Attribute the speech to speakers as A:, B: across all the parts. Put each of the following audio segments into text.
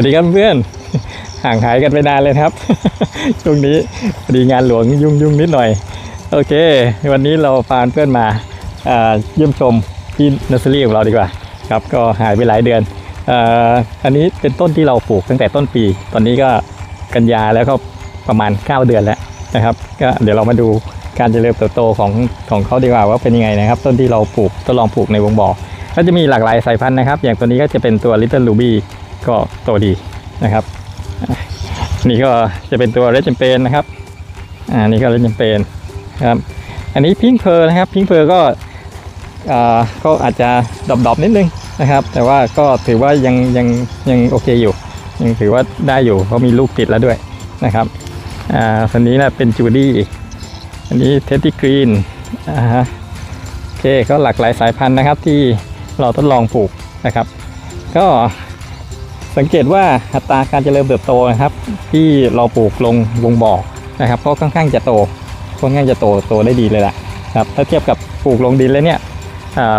A: วัสดีครับเพื่อน ห่างหายกันไปนานเลยครับ ช่วงนี้พอดีงานหลวงยุ่งยุ่งนิดหน่อย โอเค วันนี้เราพาเพื่อนมาเยี่ยมชมที่นัสเซอรี่ของเราดีกว่า ครับ ก็หายไปหลายเดือนอ,อันนี้เป็นต้นที่เราปลูกตั้งแต่ต้นปี ตอนนี้ก็กันยาแล้วก็ประมาณ 9 เดือนแล้วนะครับ ก็เดี๋ยวเรามาดูการเจริญเติบโตของของเขาดีกว่าว่าเป็นยังไงนะครับ ต้นที่เราปลูกทดลองปลูกในวงบ่อก็จะมีหลากหลายสายพันธุ์นะครับ อย่างตัวนี้ก็จะเป็นตัว Little Ruby ก็โตดีนะครับ นี่ก็จะเป็นตัว Red Champagne นะครับอ่านี่ก็ Red Champagne ครับ อันนี้พิงเพอนะครับพิงเพอก็อ่าก็อาจจะดรอปๆนิดนึงนะครับ แต่ว่าก็ถือว่ายังยังยังโอเคอยู่ ยังถือว่าได้อยู่เพราะมีลูกติดแล้วด้วยนะครับอ่าคนนี้นะเป็นจูดี้อันนี้เท็ดดี้กรีนอ่าฮะโอเคก็หลากหลายสายพันธุ์นะครับที่เราทดลองปลูกนะครับ ก็ สังเกตว่าอัตราการเจริญเติบโตนะครับ ที่เราปลูกลงวงบ่อนะครับก็ค่อนข้างจะโตค่อนข้างจะโตโตได้ดีเลยแหละครับถ้าเทียบกับปลูกลงดินแล้วเนี่ย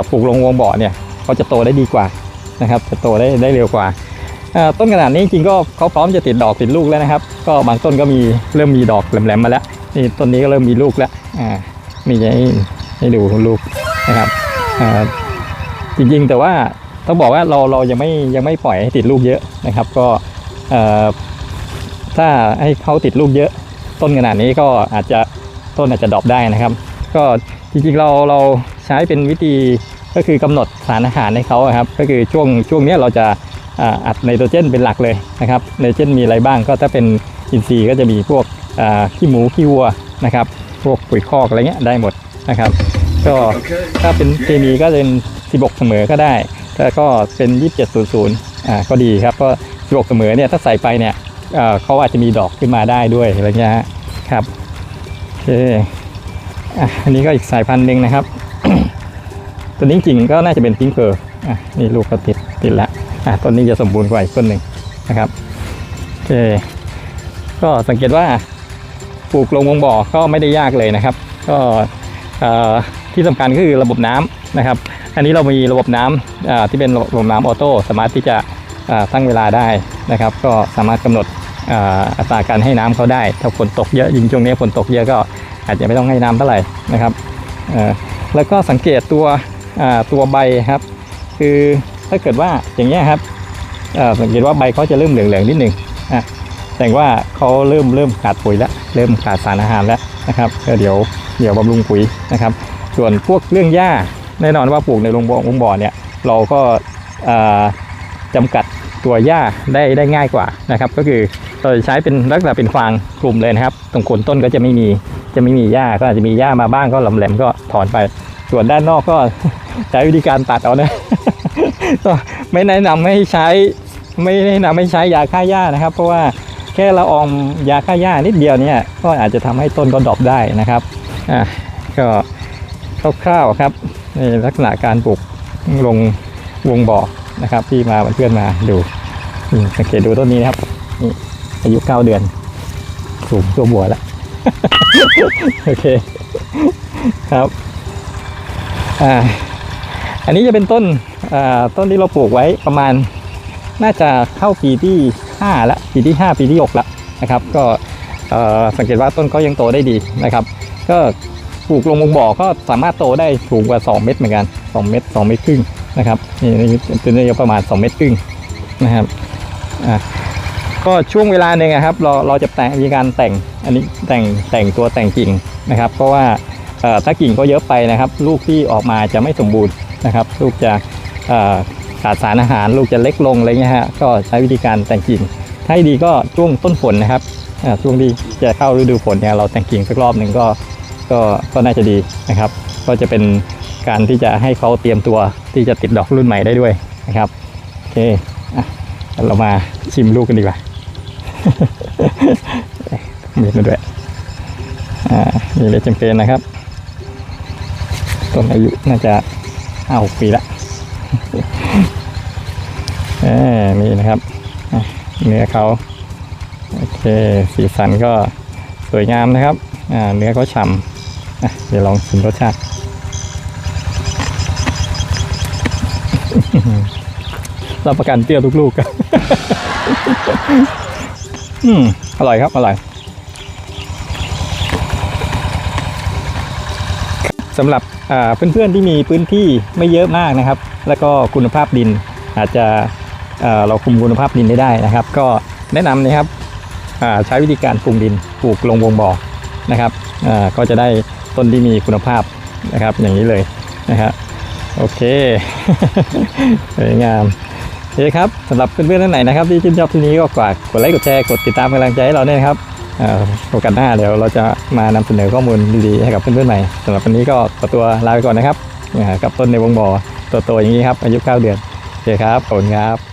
A: ปลูกลงวงบ่อเนี่ยเขาจะโตได้ดีกว่านะครับจะโตได้ได้เร็วกว่า ต้นขนาดนี้จริงๆก็เขาพร้อมจะติดดอกติดลูกแล้วนะครับ ก็บางต้นก็มีเริ่มมีดอกแหลมๆมาแล้วนี่ต้นนี้ก็เริ่มมีลูกแล้วมีให้ให้ดูลูกนะครับจริงๆแต่ว่า ต้องบอกว่าเราเรายังไม่ยังไม่ปล่อยให้ติดลูกเยอะนะครับ ก็เอ่อถ้าให้เขาติดลูกเยอะ ต้นขนาดนี้ก็อาจจะต้นอาจจะดรอปได้นะครับ ก็จริงๆเราเราใช้เป็นวิธีก็คือกำหนดสารอาหารให้เขาอะครับ ก็คือช่วงช่วงเนี้ยเราจะอ่าอัดไนโตรเจนเป็นหลักเลยนะครับไนโตรเจนมีอะไรบ้างก็ถ้าเป็นอินทรีย์ก็จะมีพวกอ่าขี้หมูขี้วัวนะครับ พวกปุ๋ยคอกอะไรเงี้ยได้หมดนะครับ ก็ถ้าเป็นเคมีก็เป็น 16 เสมอก็ได้ แต่ก็เป็น 2700อ่าก็ดีครับก็16เสมอเนี่ยถ้าใส่ไปเนี่ยเขาอาจจะมีดอกขึ้นมาได้ด้วยอะไรเงี้ยครับโอเคอันนี้ก็อีกสายพันธุ์หนึ่งนะครับ ตัวนี้จริงก็น่าจะเป็นพิงเพอร์อะนี่ลูกก็ติดติดแล้วอะต้นนี้จะสมบูรณ์กว่าอีกต้นหนึ่งนะครับโอเคก็สังเกตว่าปลูกลงวงบ่อก็ไม่ได้ยากเลยนะครับ ก็อ่อ ที่สำคัญก็คือระบบน้ำนะครับ อันนี้เรามีระบบน้ำอ่าที่เป็นระบบน้ำออโต้สามารถที่จะตั้งเวลาได้นะครับ ก็สามารถกำหนดอัตราการให้น้ำเขาได้ ถ้าฝนตกเยอะยิ่งช่วงนี้ฝนตกเยอะก็อาจจะไม่ต้องให้น้ำเท่าไหร่นะครับแล้วก็สังเกตตัวตัวใบครับ คือถ้าเกิดว่าอย่างเงี้ครับสังเกตว่าใบเขาจะเริ่มเหลืองๆนิดหนึ่งอะแสดงว่าเขาเริ่มเริ่มขาดปุ๋ยแล้ว เริ่มขาดสารอาหารแล้วนะครับก็เดี๋ยวเดี๋ยวบำรุงปุ๋ยนะครับ ส่วนพวกเรื่องหญ้าแน่นอนว่าปลูกในโรงบ่อโรงบ่อเนี่ยเราก็อ่าจำกัดตัวหญ้าได้ได้ง่ายกว่านะครับ ก็คือเราจะใช้เป็นลักษณะเป็นฟางกลุ่มเลยนะครับ ตรงโคนต้นก็จะไม่มีจะไม่มีหญ้าก็อาจจะมีหญ้ามาบ้างก็หลำแหลมก็ถอนไป ส่วนด้านนอกก็ใช้วิธีการตัดเอานะก็ไม่แนะนำให้ใช้ไม่แนะนำให้ใช้ยาฆ่าหญ้านะครับ เพราะว่าแค่ละอองยาฆ่าหญ้านิดเดียวเนี่ยก็อาจจะทำให้ต้นก็ดรอปได้นะครับอะก็ คร่าวๆครับในลักษณะการปลูกลงวงบ่อนะครับ ที่มาเพื่อนมาดูสังเกตดูต้นนี้นะครับนี่อายุเก้าเดือนสูงตัวบัวแล้วโอเคครับอ่าอันนี้จะเป็นต้นอ่าต้นที่เราปลูกไว้ประมาณน่าจะเข้าปีที่ห้าละปีที่ห้าปีที่หกละนะครับ ก็สังเกตว่าต้นก็ยังโตได้ดีนะครับ ก็ ปลูกลงวงบ่อก็สามารถโตได้สูงกว่า 2 เมตรเหมือนกัน 2 เมตร 2 เมตรครึ่งนะครับนี่นี่ตัวนี้ประมาณ 2 เมตรครึ่งนะครับอะก็ช่วงเวลาหนึ่งครับเราเราจะแต่งมีการแต่งอันนี้แต่งแต่งตัวแต่งกิ่งนะครับ เพราะว่าถ้ากิ่งก็เยอะไปนะครับ ลูกที่ออกมาจะไม่สมบูรณ์นะครับ ลูกจะขาดสารอาหาร ลูกจะเล็กลงอะไรเงี้ยฮะก็ใช้วิธีการแต่งกิ่งถ้าให้ดีก็ช่วงต้นฝนนะครับช่วงที่จะเข้าฤดูฝนเนี่ยเราแต่งกิ่งสักรอบหนึ่งก็ ก็ก็น่าจะดีนะครับ ก็จะเป็นการที่จะให้เขาเตรียมตัวที่จะติดดอกรุ่นใหม่ได้ด้วยนะครับโอเคอะเรามาชิมลูกกันดีกว่ามีมาด้วยอ่านี่เลยจำเป็นนะครับต้นอายุน่าจะห้าหกปีละเออนี่นะครับเนื้อเขาโอเคสีสันก็สวยงามนะครับอ่าเนื้อเขาฉ่ำ เดี๋ยวลองชิมรสชาติรับประกันเปรี้ยวทุกลูกครับอืมอร่อยครับ อร่อยสำหรับเพื่อนๆที่มีพื้นที่ไม่เยอะมากนะครับ แล้วก็คุณภาพดินอาจจะเราคุมคุณภาพดินได้ได้นะครับ ก็แนะนำนะครับใช้วิธีการปรุงดินปลูกลงวงบ่อนะครับก็จะได้ ต้นที่มีคุณภาพนะครับ อย่างนี้เลยนะครับโอเคสวยงามโอเคครับสำหรับเพื่อนๆท่านไหนนะครับ ที่ชื่นชอบที่นี้ก็ฝากกดไลค์กดแชร์กดติดตามกำลังใจให้เราด้วยนะครับโอกาสหน้าเดี๋ยวเราจะมานำเสนอข้อมูลดีๆให้กับเพื่อนๆใหม่สำหรับวันนี้ก็ขอตัวลาไปก่อนนะครับกับต้นในวงบ่อตัวโตๆอย่างนี้ครับอายุ9เดือนโอเคครับขอบคุณครับ